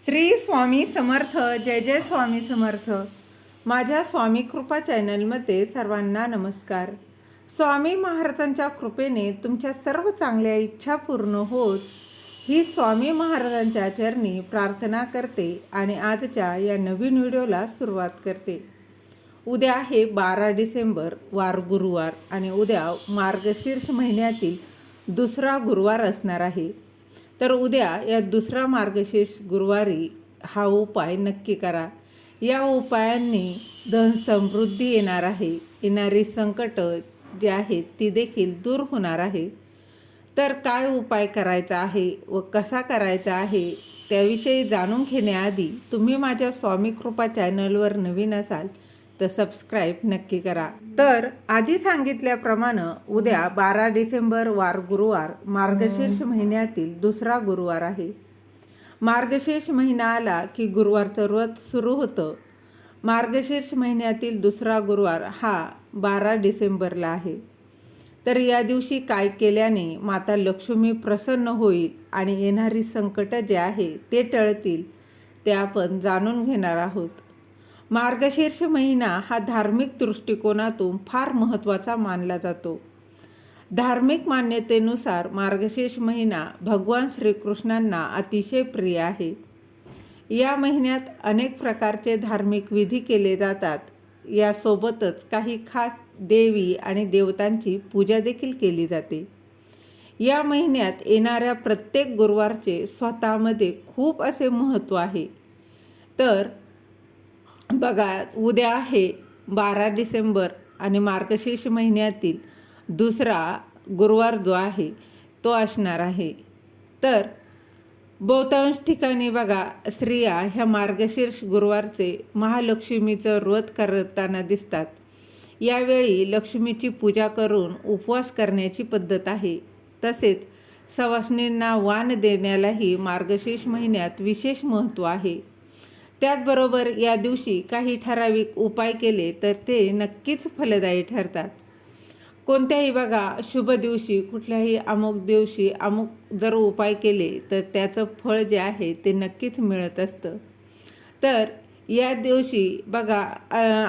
श्री स्वामी समर्थ जय जय स्वामी समर्थ. माझ्या स्वामी कृपा चॅनलमध्ये सर्वांना नमस्कार. स्वामी महाराजांच्या कृपेने तुमच्या सर्व चांगल्या इच्छा पूर्ण होत ही स्वामी महाराजांच्या चरणी प्रार्थना करते आणि आजच्या या नवीन व्हिडिओला सुरुवात करते. उद्या आहे बारा डिसेंबर वार गुरुवार आणि उद्या मार्गशीर्ष महिन्यातील दुसरा गुरुवार असणार आहे. तर उद्या या दुसरा मार्गशीर्ष गुरुवारी हा उपाय नक्की करा. या उपायांनी धन समृद्धी येणार आहे. येणारी संकट जे आहेत ती देखील दूर होणार आहे. तर काय उपाय करायचा आहे व कसा करायचा आहे त्याविषयी जाणून घेण्याआधी तुम्ही माझ्या स्वामी कृपा चॅनलवर नवीन असाल तर सबस्क्राईब नक्की करा. तर आधी सांगितल्याप्रमाणे उद्या बारा डिसेंबर वार गुरुवार मार्गशीर्ष महिन्यातील दुसरा गुरुवार आहे. मार्गशीर्ष महिना आला की गुरुवारचं व्रत सुरू होतं. मार्गशीर्ष महिन्यातील दुसरा गुरुवार हा बारा डिसेंबरला आहे. तर या दिवशी काय केल्याने माता लक्ष्मी प्रसन्न होईल आणि येणारी संकट जे आहे ते टळतील ते आपण जाणून घेणार आहोत. मार्गशीर्ष महिना हा धार्मिक दृष्टिकोनातून फार महत्त्वाचा मानला जातो. धार्मिक मान्यतेनुसार मार्गशीर्ष महिना भगवान श्रीकृष्णांना अतिशय प्रिय आहे. या महिन्यात अनेक प्रकारचे धार्मिक विधी केले जातात. यासोबतच काही खास देवी आणि देवतांची पूजा देखील केली जाते. या महिन्यात येणाऱ्या प्रत्येक गुरुवारचे स्वतःमध्ये खूप असे महत्त्व आहे. तर बघा उद्या आहे बारा डिसेंबर आणि मार्गशीर्ष महिन्यातील दुसरा गुरुवार जो आहे तो असणार आहे. तर बहुतांश ठिकाणी बघा स्त्रिया ह्या मार्गशीर्ष गुरुवारचे महालक्ष्मीचं व्रत करताना दिसतात. यावेळी लक्ष्मीची पूजा करून उपवास करण्याची पद्धत आहे. तसेच सवासणींना वाण देण्यालाही मार्गशीर्ष महिन्यात विशेष महत्त्व आहे. त्याचबरोबर या दिवशी काही ठराविक उपाय केले तर ते नक्कीच फलदायी ठरतात. कोणत्याही बघा शुभ दिवशी कुठल्याही अमुक दिवशी अमुक जर उपाय केले तर त्याचं फळ जे आहे ते नक्कीच मिळत असतं. तर या दिवशी बघा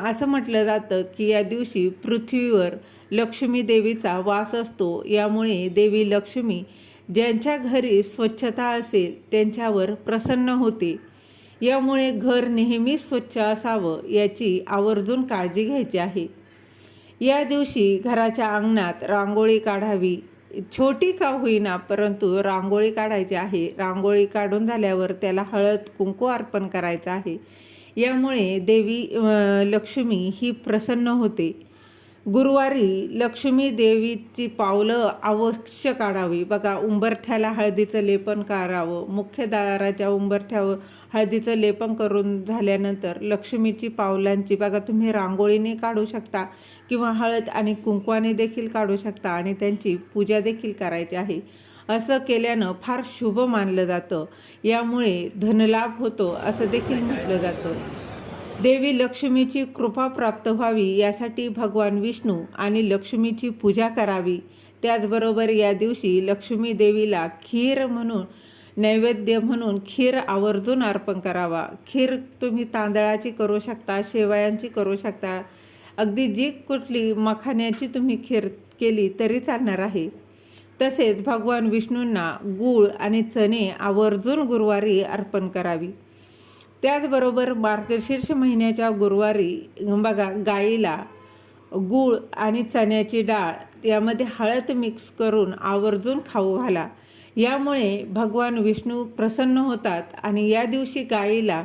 असं म्हटलं जातं की या दिवशी पृथ्वीवर लक्ष्मी देवीचा वास असतो. यामुळे देवी लक्ष्मी ज्यांच्या घरी स्वच्छता असेल त्यांच्यावर प्रसन्न होते. यामुळे घर नेहमी स्वच्छ असावं याची आवर्जून काळजी घ्यायची आहे. या दिवशी घराच्या अंगणात रांगोळी काढावी. छोटी का होईना परंतु रांगोळी काढायची आहे. रांगोळी काढून झाल्यावर त्याला हळद कुंकू अर्पण करायचं आहे. यामुळे देवी लक्ष्मी ही प्रसन्न होते. गुरुवारी लक्ष्मी देवीची पावलं अवश्य काढावी. बघा उंबरठ्याला हळदीचं लेपन करावं मुख्य दाराच्या उंबरठ्यावर हळदीचं लेपन करून झाल्यानंतर लक्ष्मीची पावलांची बघा तुम्ही रांगोळीने काढू शकता किंवा हळद आणि कुंकवाने देखील काढू शकता आणि त्यांची पूजा देखील करायची आहे. असं केल्यानं फार शुभ मानलं जातं. यामुळे धनलाभ होतो असं देखील म्हटलं जातं. देवी लक्ष्मीची कृपा प्राप्त व्हावी यासाठी भगवान विष्णू आणि लक्ष्मीची पूजा करावी. त्याचबरोबर या दिवशी लक्ष्मी देवीला खीर म्हणून नैवेद्य म्हणून खीर आवर्जून अर्पण करावा. खीर तुम्ही तांदळाची करू शकता शेवयांची करू शकता. अगदी जी कुठली मखाण्याची तुम्ही खीर केली तरी चालणार आहे. तसेच भगवान विष्णूंना गूळ आणि चणे आवर्जून गुरुवारी अर्पण करावी. त्याचबरोबर मार्गशीर्ष महिन्याच्या गुरुवारी बघा गाईला गूळ आणि चण्याची डाळ यामध्ये हळद मिक्स करून आवर्जून खाऊ घाला. यामुळे भगवान विष्णू प्रसन्न होतात आणि या दिवशी गाईला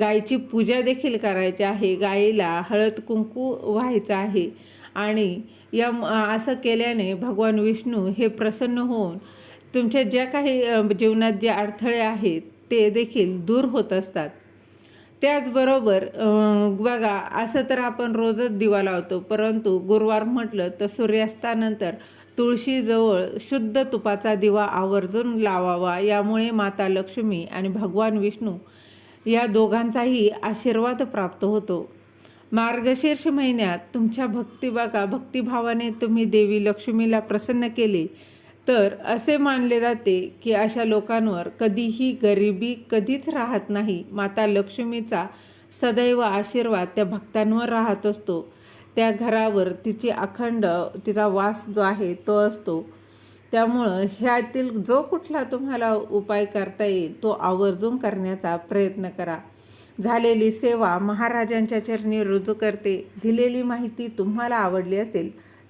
गायीची पूजा देखील करायची आहे. गाईला हळद कुंकू व्हायचं आहे आणि या असं केल्याने भगवान विष्णू हे प्रसन्न होऊन तुमच्या ज्या काही जीवनात जे अडथळे आहेत ते देखील दूर होत असतात. त्याचबरोबर बघा असं तर आपण रोजच दिवा लावतो परंतु गुरुवार म्हटलं तर सूर्यास्तानंतर तुळशीजवळ शुद्ध तुपाचा दिवा आवर्जून लावावा यामुळे माता लक्ष्मी आणि भगवान विष्णू या दोघांचाही आशीर्वाद प्राप्त होतो. मार्गशीर्ष महिन्यात तुमच्या भक्ती बघा भक्तिभावाने तुम्ही देवी लक्ष्मीला प्रसन्न केले. तर असे मानले जाते की अशा लोकांवर कधीही गरिबी कधीच राहत नाही. माता लक्ष्मीचा सदैव आशीर्वाद त्या भक्तांवर राहत असतो. त्या घरावर तिची अखंड तिचा वास जो आहे तो असतो. त्यामुळं ह्यातील जो कुठला तुम्हाला उपाय करता येईल तो आवर्जून करण्याचा प्रयत्न करा. झालेली सेवा महाराजांच्या चरणी रुजू करते. दिलेली माहिती तुम्हाला आवडली असेल